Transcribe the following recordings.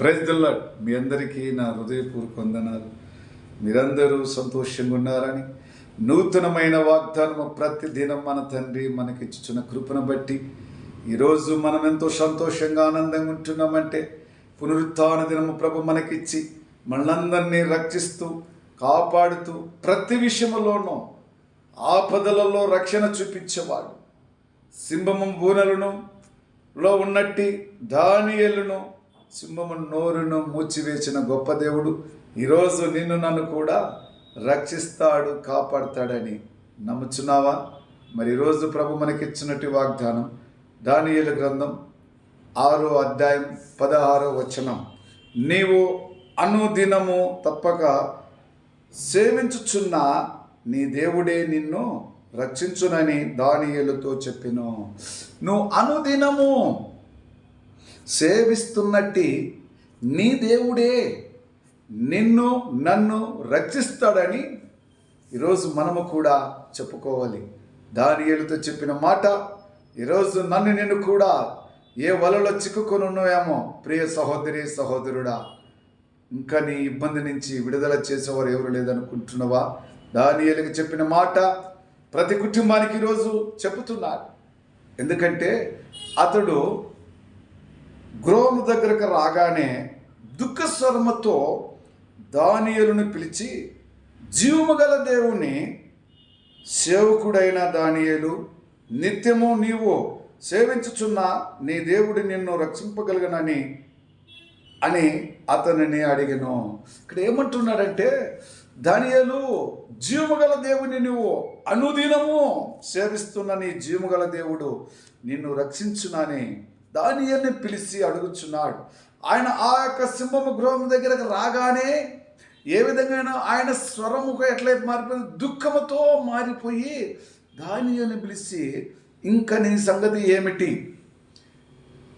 ప్రజల్లో మీ అందరికీ నా హృదయపూర్వక వందనాలు. మీరందరూ సంతోషంగా ఉన్నారని నూతనమైన వాగ్దానము ప్రతి దినం మన తండ్రి మనకిచ్చుచున్న కృపను బట్టి ఈరోజు మనం ఎంతో సంతోషంగా ఆనందంగా ఉంటున్నామంటే పునరుత్న దినము ప్రభు మనకిచ్చి మనందరినీ రక్షిస్తూ కాపాడుతూ ప్రతి విషయంలోనూ ఆపదలలో రక్షణ చూపించేవాడు. సింహము బూనలను లో ఉన్నట్టి దానియలను సింహము నోరును మూచివేసిన గొప్ప దేవుడు. ఈరోజు నిన్ను నన్ను కూడా రక్షిస్తాడు కాపాడతాడని నమ్ముచున్నావా? మరి ఈరోజు ప్రభు మనకిచ్చినట్టు వాగ్దానం దానియేలు గ్రంథం ఆరో అధ్యాయం పదహారో వచనం. నీవు అనుదినము తప్పక సేవించుచున్న నీ దేవుడే నిన్ను రక్షించునని దానియులతో చెప్పిను. నువ్వు అనుదినము సేవిస్తున్నట్టి నీ దేవుడే నిన్ను నన్ను రక్షిస్తాడని ఈరోజు మనము కూడా చెప్పుకోవాలి. దానియేలుతో చెప్పిన మాట ఈరోజు నన్ను నిన్ను కూడా ఏ వలలో చిక్కుకొని ఉన్నాయేమో ప్రియ సహోదరి సహోదరుడా ఇంకా నీ ఇబ్బంది నుంచి విడుదల చేసేవారు ఎవరు లేదనుకుంటున్నావా? దానియేలుకి చెప్పిన మాట ప్రతి కుటుంబానికి ఈరోజు చెబుతున్నాడు. ఎందుకంటే అతడు గృహము దగ్గరకు రాగానే దుఃఖ దానియలను పిలిచి జీవము గల దేవుని సేవకుడైన దానియలు నిత్యము నీవు సేవించుచున్న నీ దేవుడు నిన్ను రక్షింపగలగనని అని అతనిని అడిగను. ఇక్కడ ఏమంటున్నాడంటే దానియలు జీవగల దేవుని నువ్వు అనుదినము సేవిస్తున్న నీ జీవగల దేవుడు నిన్ను రక్షించునని దానియల్ని పిలిచి అడుగుచున్నాడు. ఆయన ఆ యొక్క సింహము గృహం దగ్గరకు రాగానే ఏ విధంగా ఆయన స్వరముకు ఎట్లయితే మారిపోయింది దుఃఖముతో మారిపోయి దానియల్ని పిలిచి ఇంకా నీ సంగతి ఏమిటి?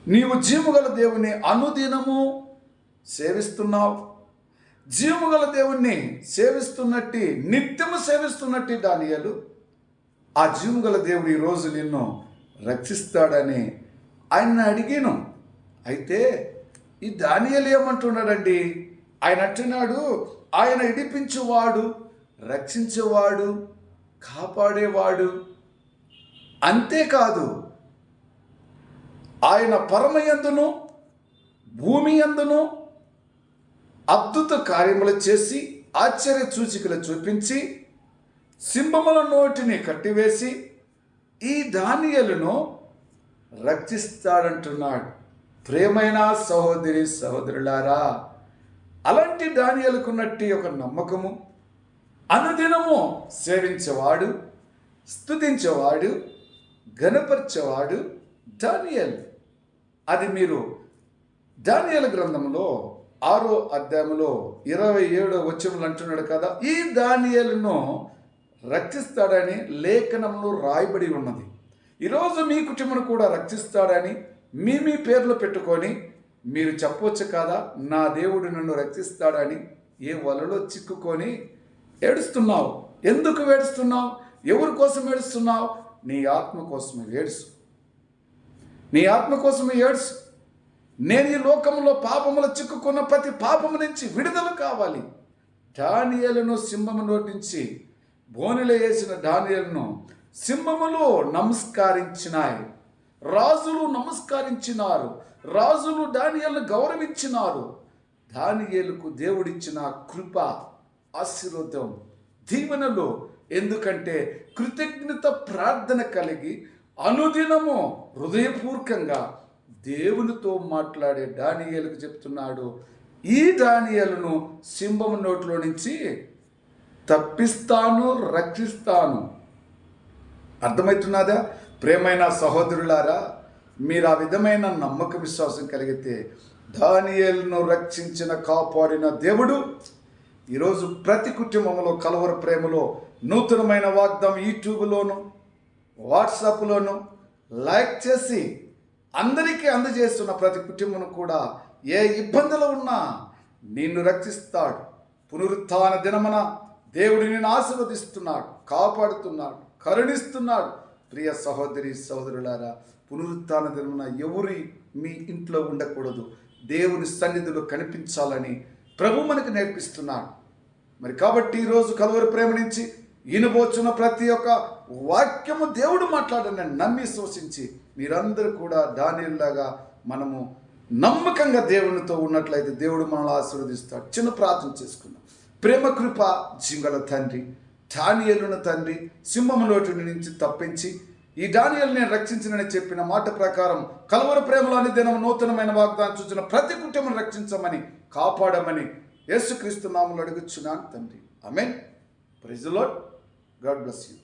నీవు జీవుగల దేవుని అనుదినము సేవిస్తున్నావు. జీవుగల దేవుణ్ణి సేవిస్తున్నట్టి నిత్యము సేవిస్తున్నట్టి దానియలు ఆ జీవుగల దేవుడు ఈరోజు నిన్ను రక్షిస్తాడని ఆయన అడిగాను. అయితే ఈ దానియలు ఏమంటున్నాడండి? ఆయన అంటున్నాడు ఆయన ఇడిపించువాడు రక్షించేవాడు కాపాడేవాడు. అంతేకాదు ఆయన పరమయందును భూమి ఎందును అద్భుత కార్యములు చేసి ఆశ్చర్య సూచికలు చూపించి సింహముల నోటిని కట్టివేసి ఈ ధాన్యాలను రక్షిస్తాడంటున్నాడు. ప్రేమైన సహోదరి సహోదరులారా అలాంటి ధాన్యాలకున్నట్టి ఒక నమ్మకము అనుదినము సేవించేవాడు స్తుతించేవాడు గణపరిచేవాడు దానియల్. అది మీరు దానియల గ్రంథంలో ఆరో అధ్యాయంలో ఇరవై ఏడో వచ్చములు అంటున్నాడు కదా ఈ దానియలను రక్షిస్తాడని లేఖనంలో రాయబడి ఉన్నది. ఈరోజు మీ కుటుంబం కూడా రక్షిస్తాడని మీ మీ పేర్లు పెట్టుకొని మీరు చెప్పవచ్చు కదా? నా దేవుడు నన్ను రక్షిస్తాడని ఏ వలలో చిక్కుకొని ఏడుస్తున్నావు? ఎందుకు ఏడుస్తున్నావు? ఎవరి కోసం ఏడుస్తున్నావు? నీ ఆత్మ కోసమే ఏడుసు. నీ ఆత్మ కోసమే ఏడుసు. నేను ఈ లోకంలో పాపములో చిక్కుకున్న ప్రతి పాపము నుంచి విడుదల కావాలి. డానియలను సింహము నోటించి బోనిలో వేసిన డానియలను సింహములు నమస్కరించినాయి. రాజులు నమస్కరించినారు. రాజులు డానియల్ను గౌరవించినారు. దానియేలుకు దేవుడిచ్చిన కృప ఆశీర్వదం దీవెనలు ఎందుకంటే కృతజ్ఞత ప్రార్థన కలిగి అనుదినము హృదయపూర్వకంగా దేవునితో మాట్లాడే దానియలకు చెప్తున్నాడు. ఈ దానియలను సింహం నోట్లో నుంచి తప్పిస్తాను రక్షిస్తాను. అర్థమవుతున్నదా? ప్రేమైన సహోదరులారా మీరు ఆ విధమైన నమ్మక విశ్వాసం కలిగితే దానియల్ను రక్షించిన కాపాడిన దేవుడు ఈరోజు ప్రతి కుటుంబంలో కలవర ప్రేమలో నూతనమైన వాగ్దం యూట్యూబ్లోను వాట్సాప్లోను లైక్ చేసి అందరికీ అందజేస్తున్న ప్రతి కుటుంబం కూడా ఏ ఇబ్బందులు ఉన్నా నిన్ను రక్షిస్తాడు. పునరుత్థాన దినమన దేవుడు నిన్ను ఆశీర్వదిస్తున్నాడు కాపాడుతున్నాడు. కరుణిస్తున్నాడు ప్రియ సహోదరి సహోదరులారా పునరుత్న దినమున ఎవరి మీ ఇంట్లో ఉండకూడదు. దేవుని సన్నిధిలో కనిపించాలని ప్రభు మనకు నేర్పిస్తున్నాడు. మరి కాబట్టి ఈరోజు కలువరి ప్రేమ నుంచి ఈనబోచున్న ప్రతి ఒక్క వాక్యము దేవుడు మాట్లాడని నమ్మి శోషించి మీరందరూ కూడా దానిలాగా మనము నమ్మకంగా దేవునితో ఉన్నట్లయితే దేవుడు మనల్ని ఆశీర్వదిస్తాడు. చిన్న ప్రార్థన చేసుకుందాం. ప్రేమ కృప జింగల తండ్రి డానియలును తండ్రి సింహం నోటి నుంచి తప్పించి ఈ డానియల్ నేను రక్షించినని చెప్పిన మాట ప్రకారం కలవర ప్రేమలోని దినం నూతనమైన వాగ్దానం చూసిన ప్రతి కుటుంబం రక్షించమని కాపాడమని యేసుక్రీస్తు నామలు అడుగుచున్నాను తండ్రి. Amen praise God bless you.